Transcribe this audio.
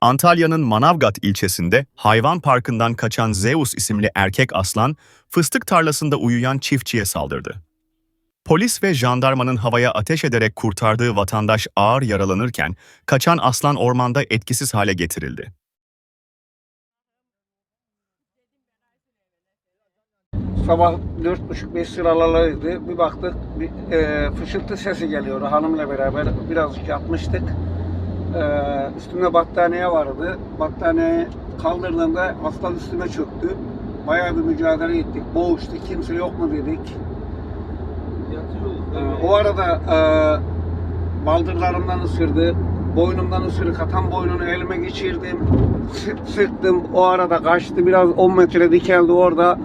Antalya'nın Manavgat ilçesinde hayvan parkından kaçan Zeus isimli erkek aslan, fıstık tarlasında uyuyan çiftçiye saldırdı. Polis ve jandarmanın havaya ateş ederek kurtardığı vatandaş ağır yaralanırken, kaçan aslan ormanda etkisiz hale getirildi. Sabah dört buçuk beş sıralarıydı. Bir baktık bir e, fışıltı sesi geliyor hanımla beraber. Birazcık yatmıştık. E, üstümde battaniye vardı. Battaniyeyi kaldırdığımda aslan üstüme çöktü. Bayağı bir mücadele ettik. Boğuştuk. Kimse yok mu dedik. E, o arada e, baldırlarımdan ısırdı. Boynumdan ısırık atan boynunu elime geçirdim. Sık, sıktım. O arada kaçtı. Biraz 10 metre dikeldi orada.